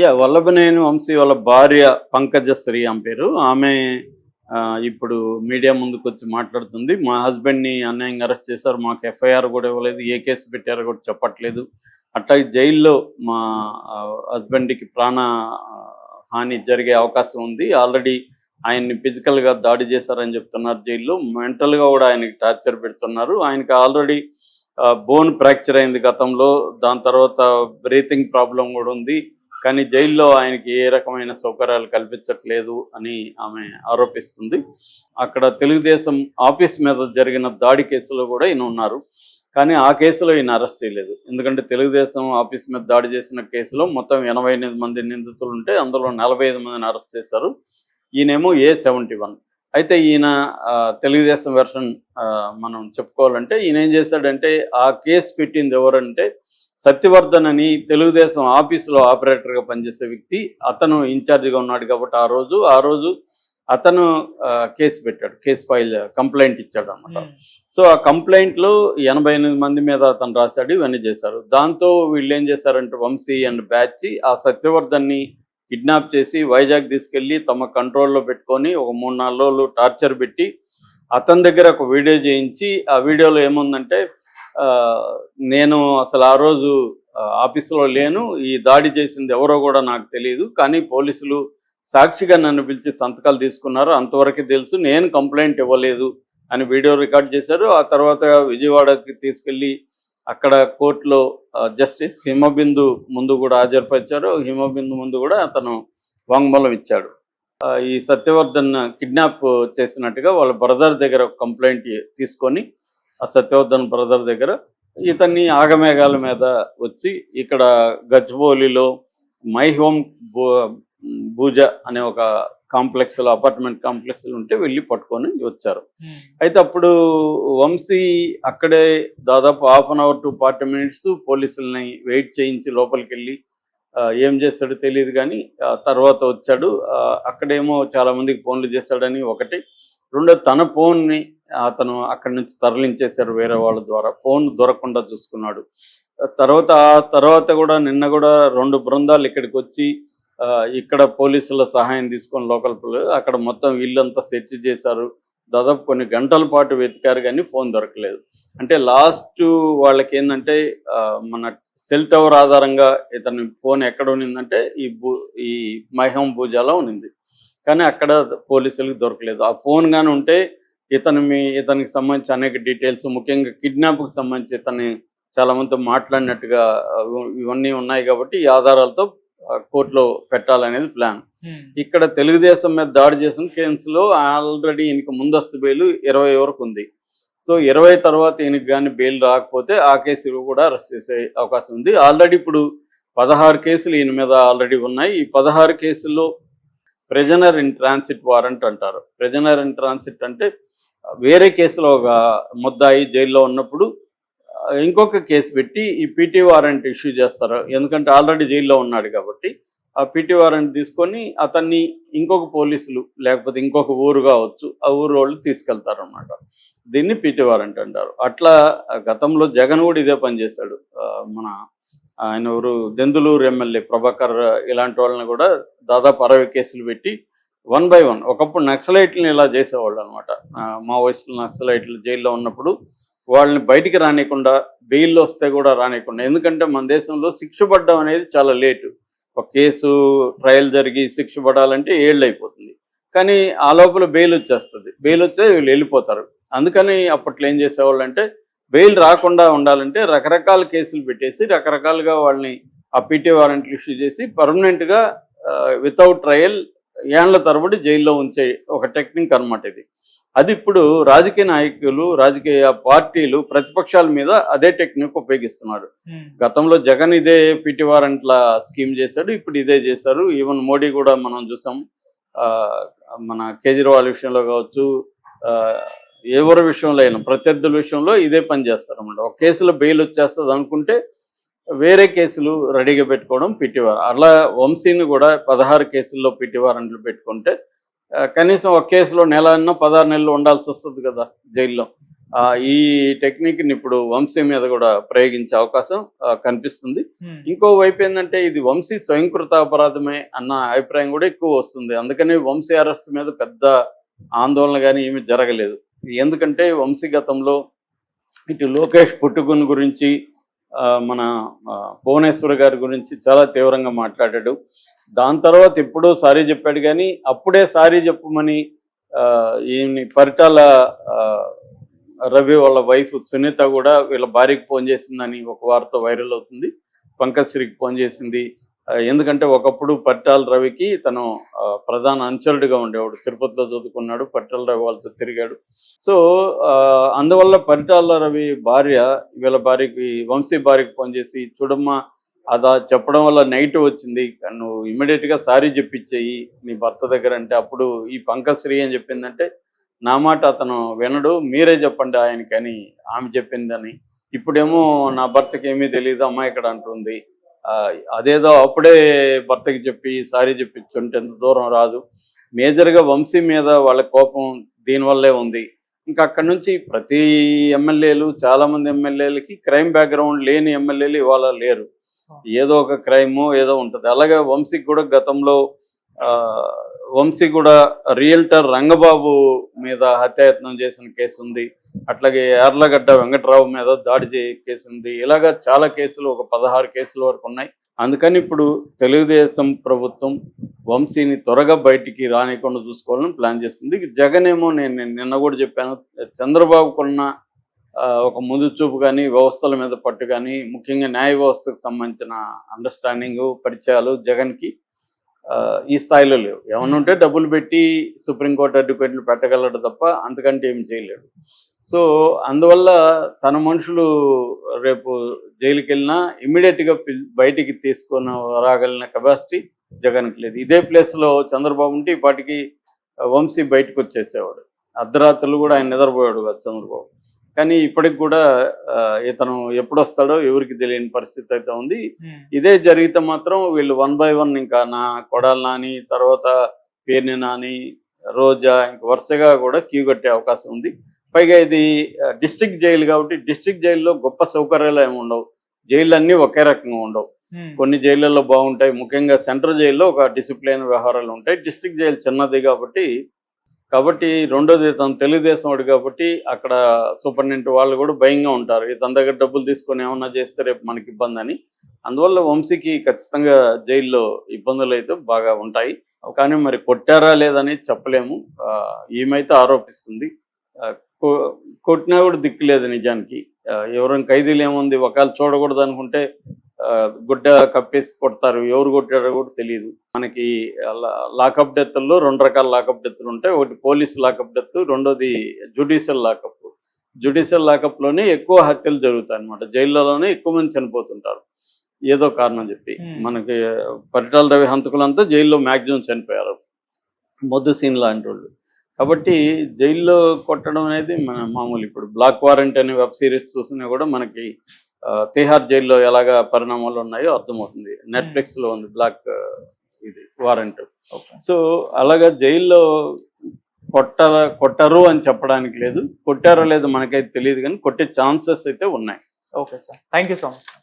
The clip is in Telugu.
యా వల్లభనేని వంశీ వాళ్ళ భార్య పంకజశ్రీ ఆమె పేరు. ఆమె ఇప్పుడు మీడియా ముందుకు వచ్చి మాట్లాడుతుంది. మా హస్బెండ్ని అన్యాయంగా అరెస్ట్ చేశారు. మాకు ఎఫ్ఐఆర్ కూడా ఇవ్వలేదు. ఏ కేసు పెట్టారో కూడా చెప్పట్లేదు. అట్లాగే జైల్లో మా హస్బెండ్కి ప్రాణ హాని జరిగే అవకాశం ఉంది. ఆల్రెడీ ఆయన్ని ఫిజికల్గా దాడి చేశారని చెప్తున్నారు జైల్లో. మెంటల్గా కూడా ఆయనకి టార్చర్ పెడుతున్నారు. ఆయనకి ఆల్రెడీ బోన్ ఫ్రాక్చర్ అయింది గతంలో. దాని తర్వాత బ్రీతింగ్ ప్రాబ్లం కూడా ఉంది. కానీ జైల్లో ఆయనకి ఏ రకమైన సౌకర్యాలు కల్పించట్లేదు అని ఆమె ఆరోపిస్తుంది. అక్కడ తెలుగుదేశం ఆఫీస్ మీద జరిగిన దాడి కేసులో కూడా ఈయన ఉన్నారు. కానీ ఆ కేసులో ఈయన అరెస్ట్ చేయలేదు. ఎందుకంటే తెలుగుదేశం ఆఫీస్ మీద దాడి చేసిన కేసులో మొత్తం ఎనభై ఎనిమిది మంది నిందితులు ఉంటే అందులో నలభై ఐదు మందిని అరెస్ట్ చేశారు. ఈయనేమో ఏ సెవెంటీ వన్ అయితే ఈయన తెలుగుదేశం వెర్షన్ మనం చెప్పుకోవాలంటే ఈయన ఏం చేశాడంటే ఆ కేసు పెట్టింది ఎవరంటే సత్యవర్ధన్ అని తెలుగుదేశం ఆఫీసులో ఆపరేటర్గా పనిచేసే వ్యక్తి. అతను ఇన్ఛార్జిగా ఉన్నాడు కాబట్టి ఆ రోజు ఆ రోజు అతను కేసు పెట్టాడు కేసు ఫైల్ కంప్లైంట్ ఇచ్చాడు అనమాట సో ఆ కంప్లైంట్లో ఎనభై ఎనిమిది మంది మీద అతను రాశాడు ఇవన్నీ చేశారు. దాంతో వీళ్ళు ఏం చేశారంటే వంశీ అండ్ బ్యాచ్ ఆ సత్యవర్ధన్ని కిడ్నాప్ చేసి వైజాగ్ తీసుకెళ్ళి తమ కంట్రోల్లో పెట్టుకొని ఒక మూడు నాలుగు రోజులు టార్చర్ పెట్టి అతని దగ్గర ఒక వీడియో చేయించి ఆ వీడియోలో ఏముందంటే నేను అసలు ఆ రోజు ఆఫీసులో లేను ఈ దాడి చేసింది ఎవరో కూడా నాకు తెలియదు కానీ పోలీసులు సాక్షిగా నన్ను పిలిచి సంతకాలు తీసుకున్నారు అంతవరకు తెలుసు నేను కంప్లైంట్ ఇవ్వలేదు అని వీడియో రికార్డ్ చేశారు. ఆ తర్వాత విజయవాడకి తీసుకెళ్ళి అక్కడ కోర్టులో జస్టిస్ హిమబిందు ముందు కూడా హాజరుపరిచారు. హిమబిందు ముందు కూడా అతను వాంగ్మూలం ఇచ్చాడు. ఆ, ఈ సత్యవర్ధన్ కిడ్నాప్ చేసినట్టుగా వాళ్ళ బ్రదర్ దగ్గర ఒక కంప్లైంట్ తీసుకొని ఆ సత్యవర్ధన్ బ్రదర్ దగ్గర ఇతన్ని ఆగమేఘాల మీద వచ్చి ఇక్కడ గచ్చిబౌలిలో మై హోమ్ భూజ అనే ఒక కాంప్లెక్స్లో అపార్ట్మెంట్ కాంప్లెక్స్లో ఉంటే వెళ్ళి పట్టుకొని వచ్చారు. అయితే అప్పుడు వంశీ అక్కడే దాదాపు half an hour to forty minutes పోలీసుల్ని వెయిట్ చేయించి లోపలికి వెళ్ళి ఏం చేస్తాడో తెలియదు కానీ తర్వాత వచ్చాడు. అక్కడేమో చాలా మందికి ఫోన్లు చేశాడని ఒకటి. రెండో తన ఫోన్ని అతను అక్కడి నుంచి తరలించేశారు వేరే వాళ్ళ ద్వారా. ఫోన్ దొరకకుండా చూసుకున్నాడు. తర్వాత ఆ తర్వాత కూడా నిన్న కూడా రెండు బృందాలు ఇక్కడికి వచ్చి ఇక్కడ పోలీసుల సహాయం తీసుకొని లోకల్ అక్కడ మొత్తం ఇల్లంతా సెర్చ్ చేశారు. దాదాపు కొన్ని గంటల పాటు వెతికారు కానీ ఫోన్ దొరకలేదు. అంటే లాస్ట్ వాళ్ళకి ఏంటంటే ఆ, మన సెల్ టవర్ ఆధారంగా ఇతని ఫోన్ ఎక్కడ ఉన్నిందంటే ఈ భూ ఈ మైహం భూజాలో ఉన్నింది. కానీ అక్కడ పోలీసులకు దొరకలేదు. ఆ ఫోన్ కానీ ఉంటే ఇతను మీ ఇతనికి సంబంధించి అనేక డీటెయిల్స్ ముఖ్యంగా కిడ్నాప్కి సంబంధించి ఇతని చాలామందితో మాట్లాడినట్టుగా ఇవన్నీ ఉన్నాయి కాబట్టి ఈ ఆధారాలతో కోర్టులో పెట్టాలనేది ప్లాన్. ఇక్కడ తెలుగుదేశం మీద దాడి చేసిన కేసులో ఆల్రెడీ ఈయనకి ముందస్తు బెయిల్ ఇరవై వరకు ఉంది. సో ఇరవై తర్వాత ఈయనకి కానీ బెయిల్ రాకపోతే ఆ కేసులు కూడా అరెస్ట్ చేసే అవకాశం ఉంది. ఆల్రెడీ ఇప్పుడు పదహారు కేసులు ఈయన మీద ఆల్రెడీ ఉన్నాయి. ఈ పదహారు కేసుల్లో ప్రెజనర్ ఇన్ ట్రాన్సిట్ వారెంట్ అంటారు. ప్రెజనర్ ఇన్ ట్రాన్సిట్ అంటే వేరే కేసులో ఒక ముద్దాయి జైల్లో ఉన్నప్పుడు ఇంకొక కేసు పెట్టి ఈ పీటీ వారెంట్ ఇష్యూ చేస్తారు. ఎందుకంటే ఆల్రెడీ జైల్లో ఉన్నాడు కాబట్టి ఆ పీటీ వారెంట్ తీసుకొని అతన్ని ఇంకొక పోలీసులు లేకపోతే ఇంకొక ఊరు కావచ్చు ఆ ఊరు వాళ్ళు తీసుకెళ్తారు అనమాట దీన్ని పీటీ వారెంట్ అంటారు. అట్లా గతంలో జగన్ కూడా ఇదే పని చేశాడు. మన ఆయన ఊరు దెందులూరు ఎమ్మెల్యే ప్రభాకర్ ఇలాంటి వాళ్ళని కూడా దాదాపు అరవై కేసులు పెట్టి వన్ బై వన్. ఒకప్పుడు నక్సలైట్లను ఇలా చేసేవాళ్ళు అనమాట మావోయిస్టులు నక్సలైట్లు జైల్లో ఉన్నప్పుడు వాళ్ళని బయటికి రానియకుండా బెయిల్లో వస్తే కూడా రానియకుండా. ఎందుకంటే మన దేశంలో శిక్ష పడడం అనేది చాలా లేటు. ఒక కేసు ట్రయల్ జరిగి శిక్ష పడాలంటే ఏళ్ళు అయిపోతుంది కానీ ఆ లోపల బెయిల్ వచ్చేస్తుంది. బెయిల్ వచ్చే వీళ్ళు వెళ్ళిపోతారు. అందుకని అప్పట్లో ఏం చేసేవాళ్ళు అంటే బెయిల్ రాకుండా ఉండాలంటే రకరకాల కేసులు పెట్టేసి రకరకాలుగా వాళ్ళని ఆ పీటీ వారెంట్లు ఇష్యూ చేసి పర్మనెంట్గా వితౌట్ ట్రయల్ ఏండ్ల తరబడి జైల్లో ఉంచే ఒక టెక్నిక్ అన్నమాట ఇది. అది ఇప్పుడు రాజకీయ నాయకులు రాజకీయ పార్టీలు ప్రతిపక్షాల మీద అదే టెక్నిక్ ఉపయోగిస్తున్నారు. గతంలో జగన్ ఇదే పిటి వారెంట్ల స్కీమ్ చేశాడు ఇప్పుడు ఇదే చేశారు. ఈవెన్ మోడీ కూడా మనం చూసాం. మన కేజ్రీవాల్ విషయంలో కావచ్చు ఎవరి విషయంలో అయినా ప్రత్యర్థుల విషయంలో ఇదే పని చేస్తారు అన్నమాట ఒక కేసులో బెయిల్ వచ్చేస్తుంది అనుకుంటే వేరే కేసులు రెడీగా పెట్టుకోవడం పిటివార్ అలా వంశీని కూడా పదహారు కేసుల్లో పిటి వారెంట్లు పెట్టుకుంటే కనీసం ఒక కేసులో నెల అన్నా పదహారు నెలలు ఉండాల్సి వస్తుంది కదా జైల్లో. ఈ టెక్నిక్ని ఇప్పుడు వంశీ మీద కూడా ప్రయోగించే అవకాశం కనిపిస్తుంది. ఉమ్, ఇంకో వైపు ఏంటంటే ఇది వంశీ స్వయంకృత అపరాధమే అన్న అభిప్రాయం కూడా ఎక్కువ వస్తుంది. అందుకని వంశీ అరెస్ట్ మీద పెద్ద ఆందోళన కానీ ఏమీ జరగలేదు. ఎందుకంటే వంశీ గతంలో ఇటు లోకేష్ పుట్టుకుని గురించి మన భువనేశ్వర్ గారి గురించి చాలా తీవ్రంగా మాట్లాడాడు. దాని తర్వాత ఎప్పుడో సారీ చెప్పాడు కానీ అప్పుడే సారీ చెప్పమని ఆ, ఈయన్ని పరిటాల రవి వాళ్ళ వైఫ్ సునీత కూడా వీళ్ళ భార్యకి ఫోన్ చేసిందని ఒక వార్త వైరల్ అవుతుంది. పంకజ్ శ్రీకి ఫోన్ చేసింది. ఎందుకంటే ఒకప్పుడు పట్టాల రవికి తను ఆ, ప్రధాన అనుచరుడిగా ఉండేవాడు. తిరుపతిలో చదువుకున్నాడు పట్టాల రవి వాళ్ళతో తిరిగాడు. సో ఆ, అందువల్ల పరిటాల రవి భార్య వీళ్ళ భార్యకి వంశీ భార్యకి ఫోన్ చేసి చూడమ్మా అదా చెప్పడం వల్ల నైట్ వచ్చింది. నువ్వు ఇమ్మీడియట్గా సారీ చెప్పించేయి. నీ భర్త దగ్గర అంటే అప్పుడు ఈ పంకశ్రీ అని చెప్పిందంటే నా మాట అతను వినడు మీరే చెప్పండి ఆయనకని ఆమె చెప్పిందని. ఇప్పుడేమో నా భర్తకి ఏమీ తెలియదు అమ్మాయి ఇక్కడ అంటుంది. అదేదో అప్పుడే భర్తకి చెప్పి సారీ చెప్పించుంటే ఎంత దూరం రాదు. మేజర్గా వంశీ మీద వాళ్ళ కోపం దీనివల్లే ఉంది. ఇంకా అక్కడ నుంచి ప్రతి ఎమ్మెల్యేలు చాలా మంది ఎమ్మెల్యేలకి క్రైమ్ బ్యాక్గ్రౌండ్ లేని ఎమ్మెల్యేలు ఇవాళ లేరు. ఏదో ఒక క్రైమ్ ఏదో ఉంటుంది. అలాగే వంశీకి కూడా గతంలో వంశీ కూడా రియల్టర్ రంగబాబు మీద హత్యాయత్నం చేసిన కేసు ఉంది అట్లాగే యార్లగడ్డ వెంకట్రావు మీద దాడి కేసు ఉంది ఇలాగా చాలా కేసులు ఒక పదహారు కేసుల వరకు ఉన్నాయి. అందుకని ఇప్పుడు తెలుగుదేశం ప్రభుత్వం వంశీని త్వరగా బయటికి రానికుండా చూసుకోవాలని ప్లాన్ చేస్తుంది. జగన్ ఏమో నేను నిన్న కూడా చెప్పాను చంద్రబాబుకున్న ఒక ముందు చూపు కానీ వ్యవస్థల మీద పట్టు కానీ ముఖ్యంగా న్యాయ వ్యవస్థకు సంబంధించిన అండర్స్టాండింగ్ పరిచయాలు జగన్కి ఈ స్థాయిలో లేవు. ఏమన్నా ఉంటే డబ్బులు పెట్టి సుప్రీంకోర్టు అడ్వకేట్లు పెట్టగలడు తప్ప అంతకంటే ఏం చేయలేడు. సో అందువల్ల తన మనుషులు రేపు జైలుకి వెళ్ళినా ఇమ్మీడియట్గా బయటికి తీసుకొని రాగలిగిన కెపాసిటీ జగన్కి లేదు. ఇదే ప్లేస్లో చంద్రబాబు ఉంటే ఈ పాటికి వంశీ బయటకు వచ్చేసేవాడు. అర్ధరాత్రులు కూడా ఆయన నిద్రపోయాడు కదా చంద్రబాబు. కానీ ఇప్పటికి కూడా ఇతను ఎప్పుడు వస్తాడో ఎవరికి తెలియని పరిస్థితి అయితే ఉంది. ఉమ్, ఇదే జరిగితే మాత్రం వీళ్ళు వన్ బై వన్ ఇంకా నా కొడాలి నాని తర్వాత పేర్ని నాని రోజా ఇంక వరుసగా కూడా క్యూ కట్టే అవకాశం ఉంది. పైగా ఇది డిస్ట్రిక్ట్ జైలు కాబట్టి డిస్ట్రిక్ట్ జైల్లో గొప్ప సౌకర్యాలు ఏమి ఉండవు. జైళ్ళు అన్నీ ఒకే రకంగా ఉండవు. కొన్ని జైళ్ళల్లో బాగుంటాయి. ముఖ్యంగా సెంట్రల్ జైల్లో ఒక డిసిప్లిన్ వ్యవహారాలు ఉంటాయి. డిస్ట్రిక్ట్ జైలు చిన్నది కాబట్టి కాబట్టి రెండోది తను తెలుగుదేశం వాడు కాబట్టి అక్కడ సూపరింటెండెంట్ వాళ్ళు కూడా భయంగా ఉంటారు. ఇతని దగ్గర డబ్బులు తీసుకొని ఏమన్నా చేస్తే రేపు మనకి ఇబ్బంది అని. అందువల్ల వంశీకి ఖచ్చితంగా జైల్లో ఇబ్బందులు అయితే బాగా ఉంటాయి. కానీ మరి కొట్టారా లేదని చెప్పలేము. ఈమెయితే ఆరోపిస్తుంది. కొట్టినా కూడా దిక్కు లేదు నిజానికి. ఎవరైనా ఖైదీలు ఏముంది ఒకవేళ చూడకూడదు అనుకుంటే గుడ్డ కప్పేసి కొడతారు. ఎవరు కొట్టారో కూడా తెలియదు మనకి లాకప్ డెత్ల్లో రెండు రకాల లాకప్ డెత్లు ఉంటాయి. ఒకటి పోలీస్ లాకప్ డెత్ రెండోది జుడిషియల్ లాకప్. జుడిషియల్ లాకప్లోనే ఎక్కువ హత్యలు జరుగుతాయి అన్నమాట. జైల్లోనే ఎక్కువ మంది చనిపోతుంటారు. ఏదో కారణం చెప్పి. మనకి పరిటాల రవి హంతకులంతా జైల్లో మ్యాక్సిమం చనిపోయారు. మొద్దు సీన్ లాంటి వాళ్ళు కాబట్టి జైల్లో కొట్టడం అనేది మన మామూలు ఇప్పుడు బ్లాక్ వారెంట్ అనే వెబ్ సిరీస్ చూసినా కూడా మనకి తిహార్ జైల్లో ఎలాగా పరిణామాలు ఉన్నాయో అర్థమవుతుంది. నెట్ఫ్లిక్స్లో ఉంది బ్లాక్ ఇది వారెంట్. సో అలాగా జైల్లో కొట్ట కొట్టరు అని చెప్పడానికి లేదు. కొట్టారో లేదో మనకైతే తెలియదు కానీ కొట్టే ఛాన్సెస్ అయితే ఉన్నాయి. Okay sir. Thank you so much.